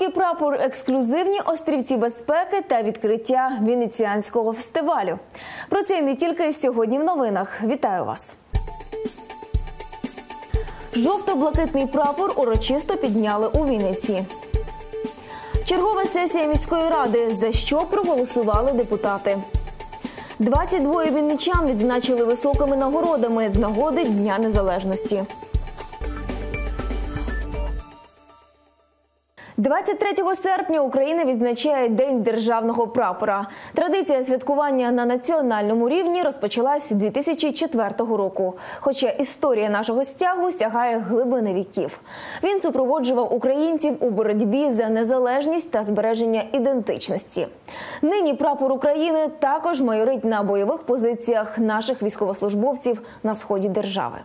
Короткий прапор, ексклюзивні острівці безпеки та відкриття венеціанського фестивалю. Про це і не тільки сьогодні в новинах. Вітаю вас. Жовто-блакитний прапор урочисто підняли у Вінниці. Чергова сесія міської ради, за що проголосували депутати. 22 вінничан відзначили високими нагородами з нагоди Дня Незалежності. 23 серпня Україна відзначає День державного прапора. Традиція святкування на національному рівні розпочалась 2004 року. Хоча історія нашого стягу сягає глибини віків. Він супроводжував українців у боротьбі за незалежність та збереження ідентичності. Нині прапор України також майорить на бойових позиціях наших військовослужбовців на сході держави.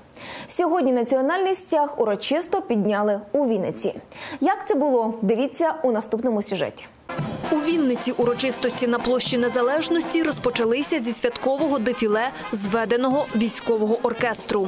Сьогодні національний стяг урочисто підняли у Вінниці. Як це було? Дивіться у наступному сюжеті. У Вінниці урочистості на площі Незалежності розпочалися зі святкового дефіле зведеного військового оркестру.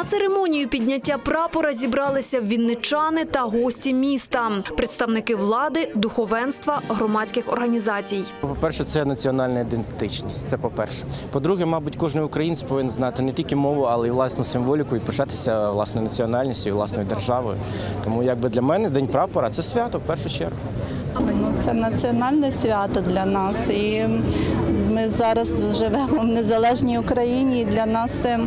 На церемонію підняття прапора зібралися вінничани та гості міста, представники влади, духовенства, громадських організацій. По-перше, це національна ідентичність. Це по-перше. По-друге, мабуть, кожен українець повинен знати не тільки мову, але й власну символіку і пишатися власною національністю і власною державою. Тому якби для мене День прапора це свято в першу чергу. Ну, це національне свято для нас. І ми зараз живемо в незалежній Україні. І для нас це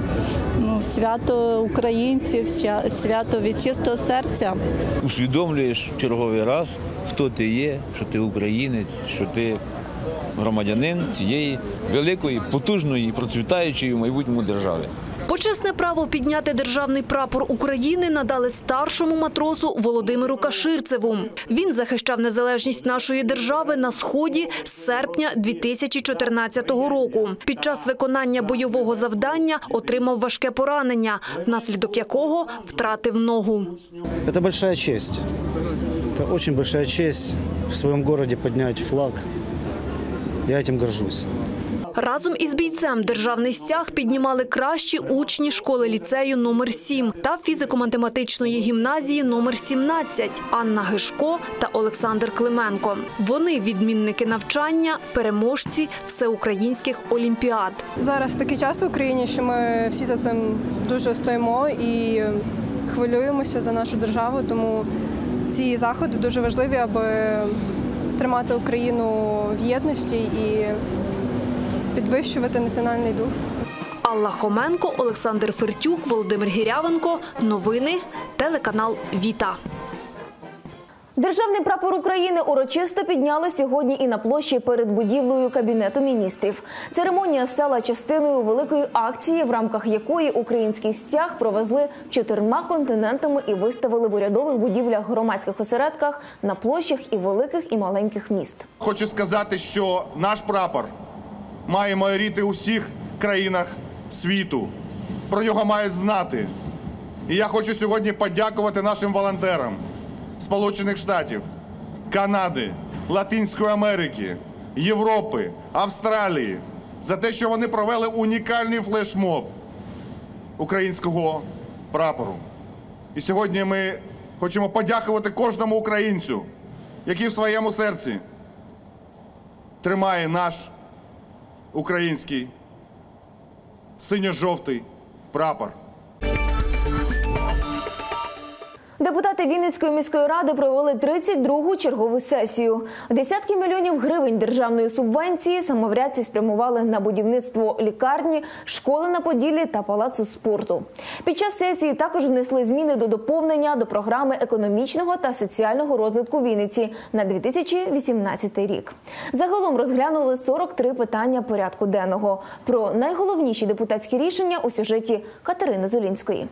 ну, свято українців, свято від чистого серця. усвідомлюєш черговий раз, хто ти є, що ти українець, що ти громадянин цієї великої, потужної, процвітаючої в майбутньому держави. Почесне право підняти державний прапор України надали старшому матросу Володимиру Каширцеву. Він захищав незалежність нашої держави на сході з серпня 2014 року. Під час виконання бойового завдання отримав важке поранення, внаслідок якого втратив ногу. Это большая честь. Это очень большая честь в своем городе поднять флаг. Я этим горжусь. Разом із бійцем державний стяг піднімали кращі учні школи ліцею номер 7 та фізико-математичної гімназії номер 17 Анна Гишко та Олександр Клименко. Вони відмінники навчання, переможці всеукраїнських олімпіад. Зараз такий час в Україні, що ми всі за цим дуже стоїмо і хвилюємося за нашу державу. Тому ці заходи дуже важливі, аби тримати Україну в єдності і підвищувати національний дух. Алла Хоменко, Олександр Фертюк, Володимир Гірявенко. Новини. Телеканал Віта. Державний прапор України урочисто підняли сьогодні і на площі перед будівлею кабінету міністрів. Церемонія стала частиною великої акції, в рамках якої український стяг провезли чотирма континентами і виставили в урядових будівлях громадських осередках на площах і великих і маленьких міст. Хочу сказати, що наш прапор має майоріти у всіх країнах світу. Про нього мають знати. І я хочу сьогодні подякувати нашим волонтерам Сполучених Штатів, Канади, Латинської Америки, Європи, Австралії за те, що вони провели унікальний флешмоб українського прапору. І сьогодні ми хочемо подякувати кожному українцю, який в своєму серці тримає наш український синьо-жовтий прапор. Депутати Вінницької міської ради провели 32-гу чергову сесію. Десятки мільйонів гривень державної субвенції самоврядці спрямували на будівництво лікарні, школи на Поділлі та палацу спорту. Під час сесії також внесли зміни до доповнення до програми економічного та соціального розвитку Вінниці на 2018 рік. Загалом розглянули 43 питання порядку денного. Про найголовніші депутатські рішення у сюжеті Катерини Зулінської.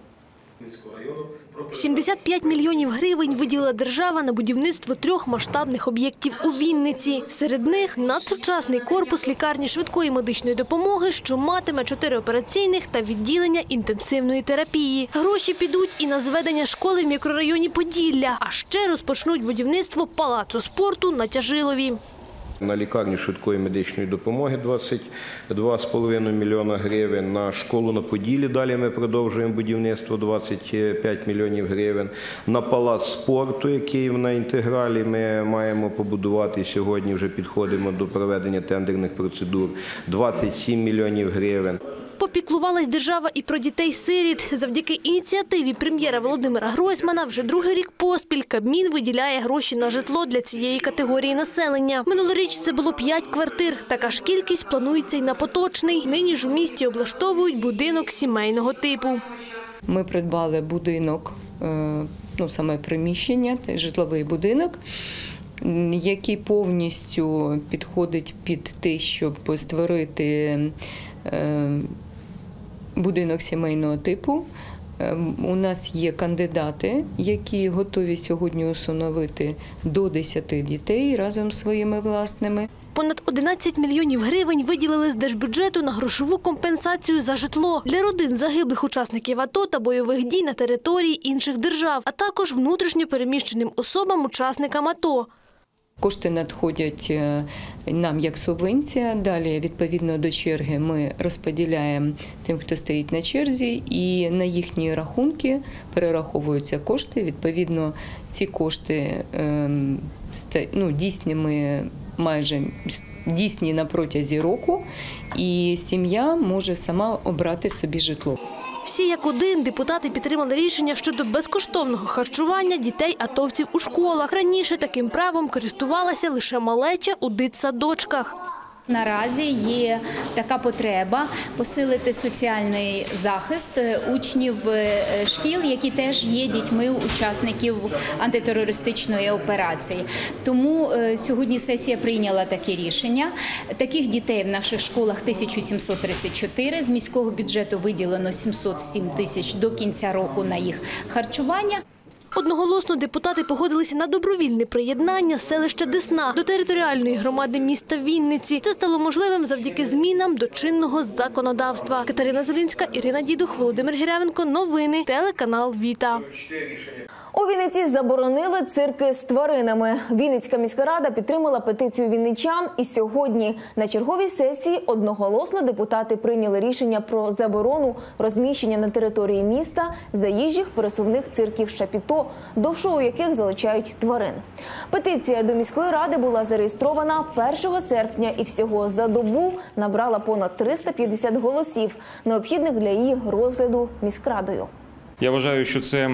75 мільйонів гривень виділила держава на будівництво трьох масштабних об'єктів у Вінниці. Серед них надсучасний корпус лікарні швидкої медичної допомоги, що матиме чотири операційних та відділення інтенсивної терапії. Гроші підуть і на зведення школи в мікрорайоні Поділля, а ще розпочнуть будівництво палацу спорту на Тяжилові. На лікарню швидкої медичної допомоги 22,5 мільйона гривень. На школу на Поділі далі ми продовжуємо будівництво 25 мільйонів гривень. На палац спорту, який на інтегралі ми маємо побудувати сьогодні. Вже підходимо до проведення тендерних процедур 27 мільйонів гривень. Попіклувалась держава і про дітей-сиріт. Завдяки ініціативі прем'єра Володимира Гройсмана вже другий рік поспіль Кабмін виділяє гроші на житло для цієї категорії населення. Минулоріч це було 5 квартир. Така ж кількість планується й на поточний. Нині ж у місті облаштовують будинок сімейного типу. Ми придбали будинок, е, ну саме приміщення, житловий будинок, який повністю підходить під те, щоб створити е, будинок сімейного типу. Е, У нас є кандидати, які готові сьогодні усиновити до 10 дітей разом з своїми власними. Понад 11 мільйонів гривень виділили з держбюджету на грошову компенсацію за житло для родин загиблих учасників АТО та бойових дій на території інших держав, а також внутрішньо переміщеним особам учасникам АТО. Кошти надходять е, нам як субвенція. Далі, відповідно до черги, ми розподіляємо тим, хто стоїть на черзі, і на їхні рахунки перераховуються кошти. Відповідно, ці кошти ем, ну, дійсні ми майже дійсні на протязі року, і сім'я може сама обрати собі житло. Всі як один депутати підтримали рішення щодо безкоштовного харчування дітей атовців у школах. Раніше таким правом користувалася лише малеча у дитсадочках. Наразі є така потреба посилити соціальний захист е, учнів е, шкіл, які теж є дітьми учасників антитерористичної операції. Тому е, сьогодні сесія прийняла таке рішення. Таких дітей в наших школах 1734. З міського бюджету виділено 707 тисяч до кінця року на їх харчування. Одноголосно депутати погодилися на добровільне приєднання селища Десна до територіальної громади міста Вінниці. Це стало можливим завдяки змінам до чинного законодавства. Катерина Зелінська, Ірина Дідух, Володимир Гірявенко. Новини. Телеканал Віта. У Вінниці заборонили цирки з тваринами. Вінницька міська рада підтримала петицію вінничан. І сьогодні на черговій сесії одноголосно депутати прийняли рішення про заборону розміщення на території міста заїжджих пересувних цирків шапіто, до шоу яких залучають тварин. Петиція до міської ради була зареєстрована 1 серпня і всього за добу набрала понад 350 голосів, необхідних для її розгляду міськрадою. Я вважаю, що це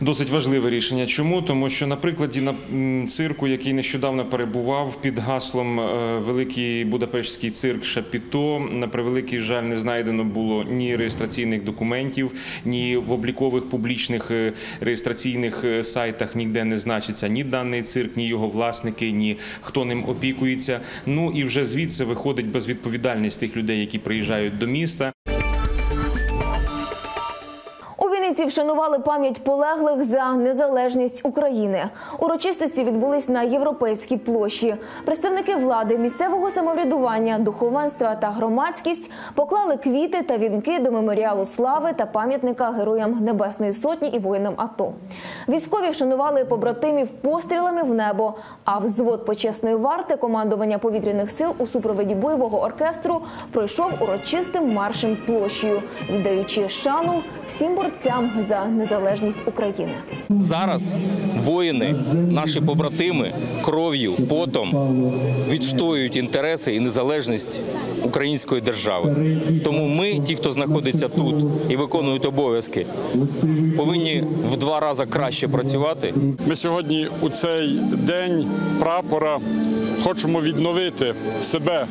досить важливе рішення. Чому? Тому що на прикладі на цирку, який нещодавно перебував під гаслом е, Великий Будапештський цирк Шапіто, на превеликий жаль, не знайдено було ні реєстраційних документів, ні в облікових публічних е, реєстраційних е, сайтах ніде не значиться ні даний цирк, ні його власники, ні хто ним опікується. Ну і вже звідси виходить безвідповідальність тих людей, які приїжджають до міста. У Вінниці вшанували пам'ять полеглих за незалежність України. Урочистості відбулись на європейській площі. Представники влади, місцевого самоврядування, духовенства та громадськість поклали квіти та вінки до меморіалу слави та пам'ятника героям Небесної Сотні і воїнам АТО. Військові вшанували побратимів пострілами в небо. А взвод почесної варти командування повітряних сил у супроводі бойового оркестру пройшов урочистим маршем площею, віддаючи шану всім борцям за незалежність України. Зараз воїни, наші побратими, кров'ю, потом відстоюють інтереси і незалежність української держави. Тому ми, ті, хто знаходиться тут і виконують обов'язки, повинні в два рази краще працювати. Ми сьогодні у цей день прапора хочемо відновити себе,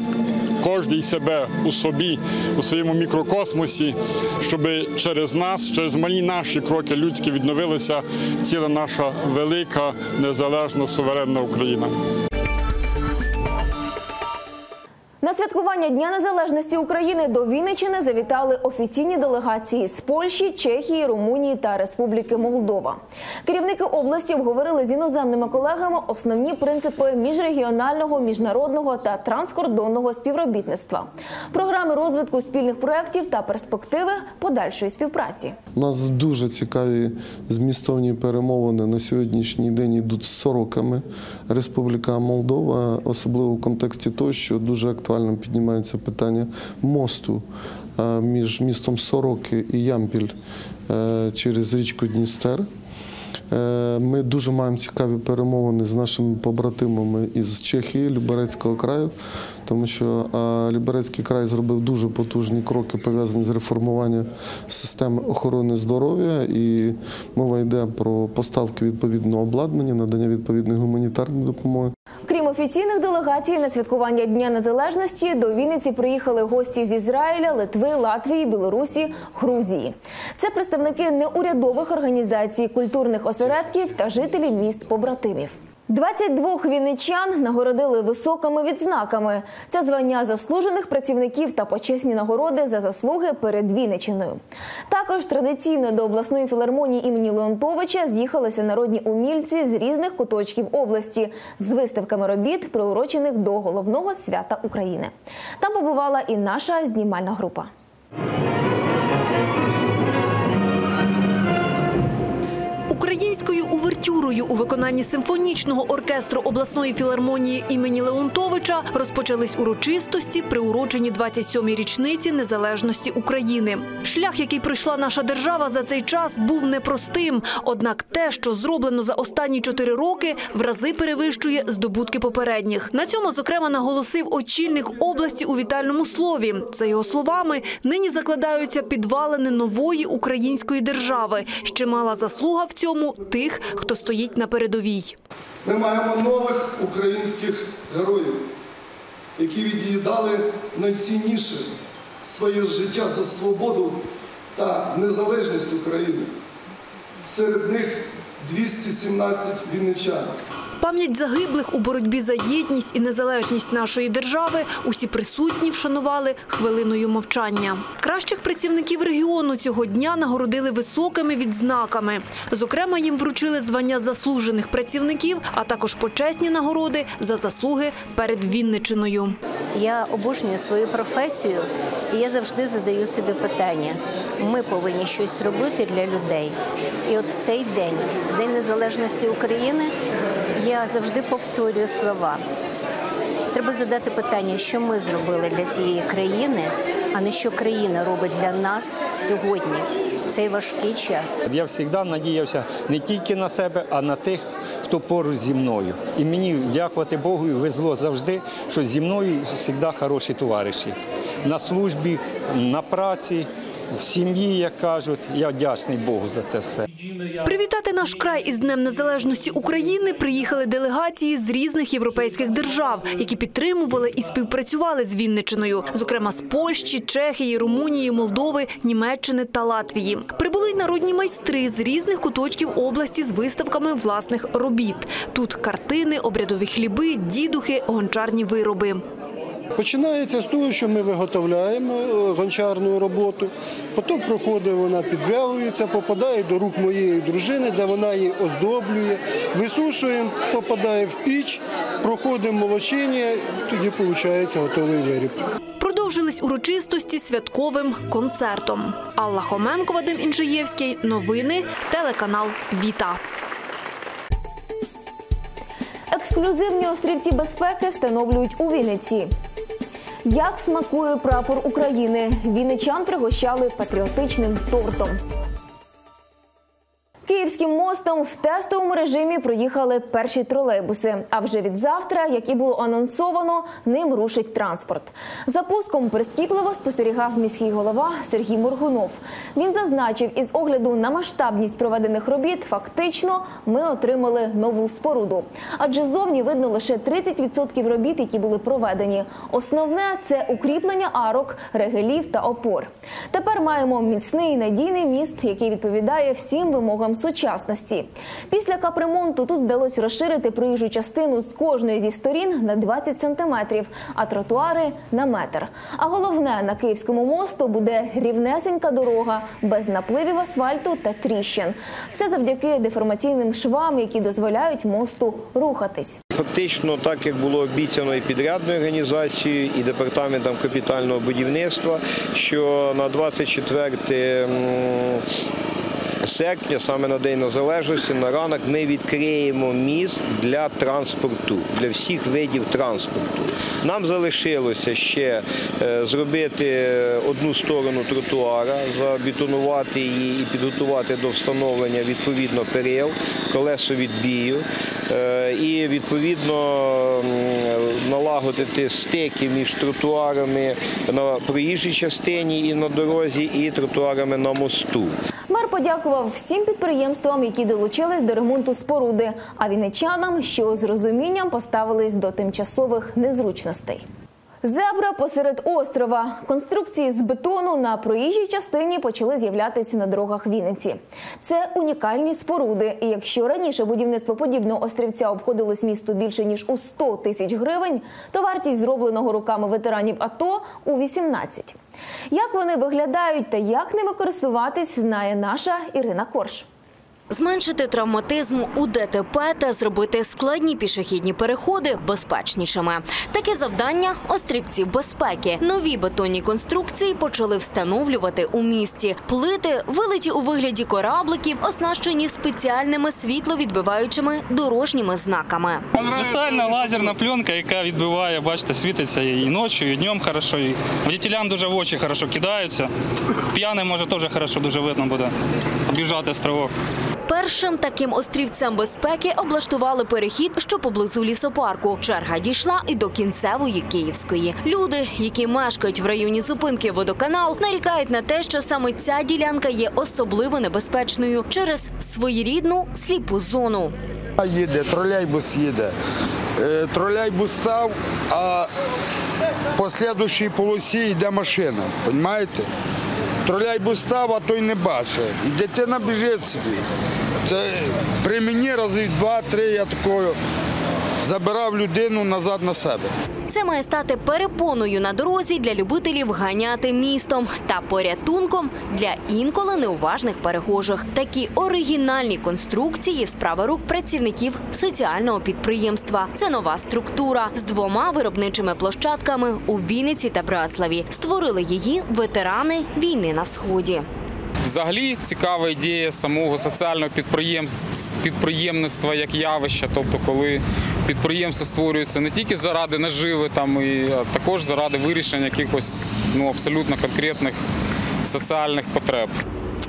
кожний себе у собі, у своєму мікрокосмосі, щоб через нас, через малі наші кроки людські відновилася ціла наша велика, незалежна, суверенна Україна. На святкування Дня Незалежності України до Вінниччини завітали офіційні делегації з Польщі, Чехії, Румунії та Республіки Молдова. Керівники області обговорили з іноземними колегами основні принципи міжрегіонального, міжнародного та транскордонного співробітництва, програми розвитку спільних проєктів та перспективи подальшої співпраці. У нас дуже цікаві змістовні перемовини на сьогоднішній день йдуть з сороками Республіка Молдова, особливо в контексті того, що дуже актуально піднімається питання мосту е, між містом Сороки і Ямпіль е, через річку Дністер. Е, Ми дуже маємо цікаві перемовини з нашими побратимами із Чехії, Люберецького краю, тому що е, Люберецький край зробив дуже потужні кроки, пов'язані з реформуванням системи охорони здоров'я. І мова йде про поставки відповідного обладнання, надання відповідної гуманітарної допомоги. Крім офіційних делегацій, на святкування Дня Незалежності до Вінниці приїхали гості з Ізраїля, Литви, Латвії, Білорусі, Грузії. Це представники неурядових організацій, культурних осередків та жителі міст побратимів. 22 вінничан нагородили високими відзнаками. Це звання заслужених працівників та почесні нагороди за заслуги перед Вінничиною. Також традиційно до обласної філармонії імені Леонтовича з'їхалися народні умільці з різних куточків області з виставками робіт, приурочених до головного свята України. Там побувала і наша знімальна група. Увертюрою у виконанні симфонічного оркестру обласної філармонії імені Леонтовича розпочались урочистості, приурочені 27-й річниці незалежності України. Шлях, який пройшла наша держава за цей час, був непростим. Однак те, що зроблено за останні чотири роки, в рази перевищує здобутки попередніх. На цьому зокрема наголосив очільник області у вітальному слові. За його словами, нині закладаються підвалини нової української держави. Ще мала заслуга в цьому тих, хто стоїть на передовій. Ми маємо нових українських героїв, які від'їдали найцінніше своє життя за свободу та незалежність України. Серед них 217 вінничан. Пам'ять загиблих у боротьбі за єдність і незалежність нашої держави усі присутні вшанували хвилиною мовчання. Кращих працівників регіону цього дня нагородили високими відзнаками. Зокрема, їм вручили звання заслужених працівників, а також почесні нагороди за заслуги перед Вінничиною. Я обожнюю свою професію, і я завжди задаю собі питання: ми повинні щось робити для людей. І от в цей день, День Незалежності України, я завжди повторюю слова. Треба задати питання, що ми зробили для цієї країни, а не що країна робить для нас сьогодні, цей важкий час. Я завжди надіявся не тільки на себе, а на тих, хто поруч зі мною. І мені, дякувати Богу, везло завжди, що зі мною завжди хороші товариші. На службі, на праці, в сім'ї, як кажуть. Я вдячний Богу за це все. Привітати наш край із Днем Незалежності України приїхали делегації з різних європейських держав, які підтримували і співпрацювали з Вінничиною, зокрема з Польщі, Чехії, Румунії, Молдови, Німеччини та Латвії. Прибули й народні майстри з різних куточків області з виставками власних робіт. Тут картини, обрядові хліби, дідухи, гончарні вироби. Починається з того, що ми виготовляємо е, гончарну роботу, потім проходить вона підвялується, попадає до рук моєї дружини, де вона її оздоблює, висушуємо, попадає в піч, проходимо молочення, тоді виходить готовий виріб. Продовжились урочистості святковим концертом. Алла Хоменко, Вадим Інжиєвський. Новини. Телеканал Віта. Ексклюзивні острівці безпеки встановлюють у Вінниці. Як смакує прапор України? Вінничан пригощали патріотичним тортом. Київським мостом в тестовому режимі проїхали перші тролейбуси. А вже від завтра, як і було анонсовано, ним рушить транспорт. За пуском прискіпливо спостерігав міський голова Сергій Моргунов. Він зазначив, із огляду на масштабність проведених робіт, фактично ми отримали нову споруду. Адже зовні видно лише 30% робіт, які були проведені. Основне це укріплення арок, регелів та опор. Тепер маємо міцний і надійний міст, який відповідає всім вимогам сучасності. Після капремонту тут вдалося розширити проїжджу частину з кожної зі сторін на 20 сантиметрів, а тротуари на метр. А головне на Київському мосту буде рівнесенька дорога без напливів асфальту та тріщин. Все завдяки деформаційним швам, які дозволяють мосту рухатись. Фактично, так як було обіцяно і підрядною організацією, і департаментом капітального будівництва, що на 24 м, серпня, саме на День Незалежності, на ранок ми відкриємо міст для транспорту, для всіх видів транспорту. Нам залишилося ще е, зробити одну сторону тротуара, забетонувати її і підготувати до встановлення відповідно перил, колесовідбію е, і відповідно налагодити стики між тротуарами на проїжджій частині і на дорозі, і тротуарами на мосту. Подякував всім підприємствам, які долучились до ремонту споруди, а вінничанам, що з розумінням поставились до тимчасових незручностей. Зебра посеред острова. Конструкції з бетону на проїжджій частині почали з'являтися на дорогах Вінниці. Це унікальні споруди. І якщо раніше будівництво подібного острівця обходилось місту більше ніж у 100 тисяч гривень, то вартість зробленого руками ветеранів АТО у 18. Як вони виглядають та як ними користуватись, знає наша Ірина Корж. Зменшити травматизм у ДТП та зробити складні пішохідні переходи безпечнішими. Таке завдання острівців безпеки. Нові бетонні конструкції почали встановлювати у місті. Плити вилиті у вигляді корабликів, оснащені спеціальними світловідбиваючими дорожніми знаками. Універсальна лазерна пленка, яка відбиває, бачите, світиться і ночі, і днем хорошо. І водітелям дуже в очі хорошо кидаються. П'яним може теж хорошо дуже видно буде об'їжджати островок. Першим таким острівцем безпеки облаштували перехід, що поблизу лісопарку. Черга дійшла і до кінцевої Київської. Люди, які мешкають в районі зупинки водоканал, нарікають на те, що саме ця ділянка є особливо небезпечною через своєрідну сліпу зону. Їде, тролейбус їде. Е, Тролейбус став, а по слідущій полосі йде машина. Розумієте? Тролейбус став, а той не бачить. І дитина біжить собі. Це при мені разів два-три я такою забирав людину назад на себе. Це має стати перепоною на дорозі для любителів ганяти містом та порятунком для інколи неуважних перехожих. Такі оригінальні конструкції справа рук працівників соціального підприємства. Це нова структура з двома виробничими площадками у Вінниці та Братславі. Створили її ветерани війни на сході. Взагалі цікава ідея самого соціального підприємництва як явища, тобто коли підприємство створюється не тільки заради наживи, там а також заради вирішення якихось ну абсолютно конкретних соціальних потреб.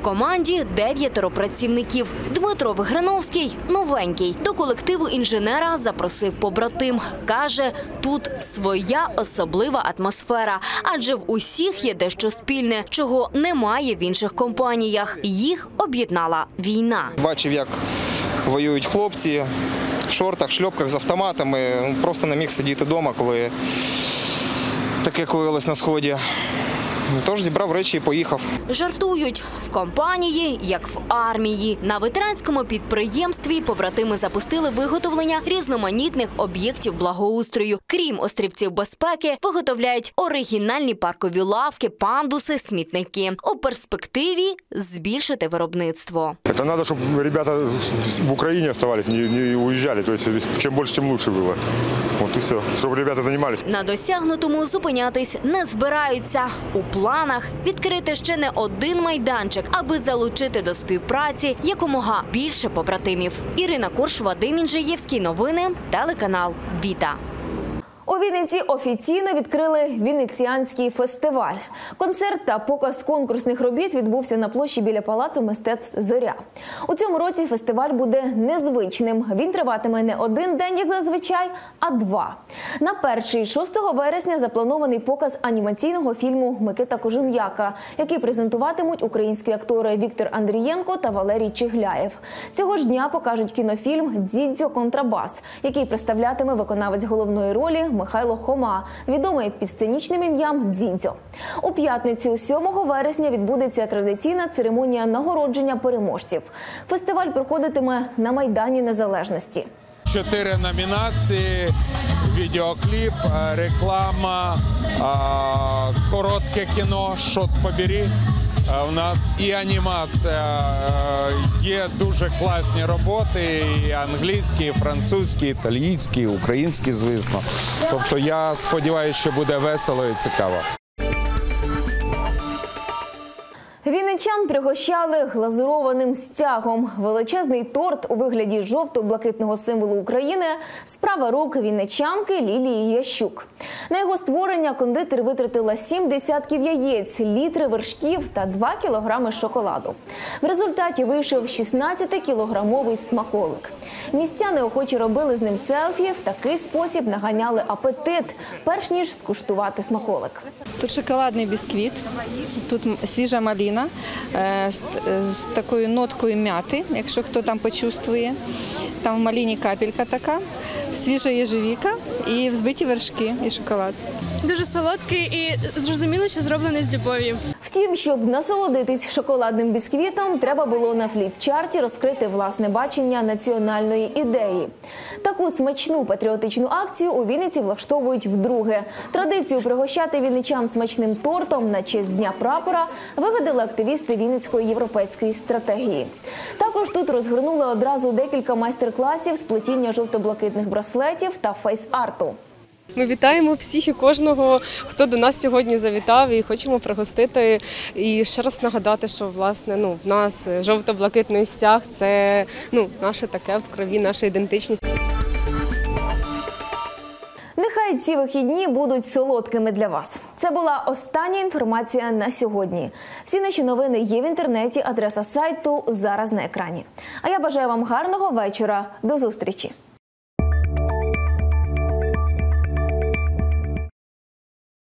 Команді дев'ятеро працівників. Дмитро Виграновський новенький. До колективу інженера запросив побратим. Каже, тут своя особлива атмосфера, адже в усіх є дещо спільне, чого немає в інших компаніях. Їх об'єднала війна. Бачив, як воюють хлопці в шортах, шльопках з автоматами. Просто не міг сидіти вдома, коли таке коїлось на сході. Тож зібрав речі і поїхав. Жартують в компанії, як в армії. На ветеранському підприємстві побратими запустили виготовлення різноманітних об'єктів благоустрою. Крім острівців безпеки, виготовляють оригінальні паркові лавки, пандуси, смітники. У перспективі збільшити виробництво. Это надо, чтобы ребята в Украине оставались, не, не уезжали. То есть чем больше, тем лучше было. Вот и все. Чтобы ребята занимались. На досягнутому зупинятись не збираються. У планах відкрити ще не один майданчик, аби залучити до співпраці якомога більше побратимів. Ірина Курш, Вадим Інжиєвський. Новини. Телеканал Віта. У Вінниці офіційно відкрили Вінниціанський фестиваль. Концерт та показ конкурсних робіт відбувся на площі біля палацу мистецтв Зоря. У цьому році фестиваль буде незвичним. Він триватиме не один день, як зазвичай, а два. На перший 6 вересня запланований показ анімаційного фільму Микита Кожум'яка, який презентуватимуть українські актори Віктор Андрієнко та Валерій Чигляєв. Цього ж дня покажуть кінофільм Дідзьо Контрабас, який представлятиме виконавець головної ролі Михайло Хома, відомий під сценічним ім'ям Дзіньцьо. У п'ятницю, 7 вересня, відбудеться традиційна церемонія нагородження переможців. Фестиваль проходитиме на Майдані Незалежності. Чотири номінації: відеокліп, реклама, коротке кіно, шот побері. У нас і анімація. Е, Є дуже класні роботи, і англійські, і французькі, і італійські, і українські, звісно. Тобто я сподіваюся, що буде весело і цікаво. Вінничан пригощали глазурованим стягом. Величезний торт у вигляді жовто-блакитного символу України справа рук вінничанки Лілії Ящук. На його створення кондитер витратила сім десятків яєць, літри вершків та 2 кілограми шоколаду. В результаті вийшов 16-кілограмовий смаколик. Містяни охоче робили з ним селфі. В такий спосіб наганяли апетит, перш ніж скуштувати смаколик. Тут шоколадний бісквіт, тут свіжа маліна е, з, з такою ноткою м'яти, якщо хто там почувствує. Там в маліні капелька така, свіжа єжевіка і взбиті вершки і шоколад. Дуже солодкий і зрозуміло, що зроблений з любов'ю. Втім, щоб насолодитись шоколадним бісквітом, треба було на фліпчарті розкрити власне бачення національної ідеї. Таку смачну патріотичну акцію у Вінниці влаштовують вдруге. Традицію пригощати вінничан смачним тортом на честь дня прапора вигадали активісти Вінницької європейської стратегії. Також тут розгорнули одразу декілька майстер-класів з плетіння жовто-блакитних браслетів та фейс-арту. Ми вітаємо всіх і кожного, хто до нас сьогодні завітав, і хочемо пригостити. І ще раз нагадати, що власне ну в нас жовто-блакитний стяг це ну наше таке в крові, наша ідентичність. Нехай ці вихідні будуть солодкими для вас. Це була остання інформація на сьогодні. Всі наші новини є в інтернеті. Адреса сайту зараз на екрані. А я бажаю вам гарного вечора. До зустрічі.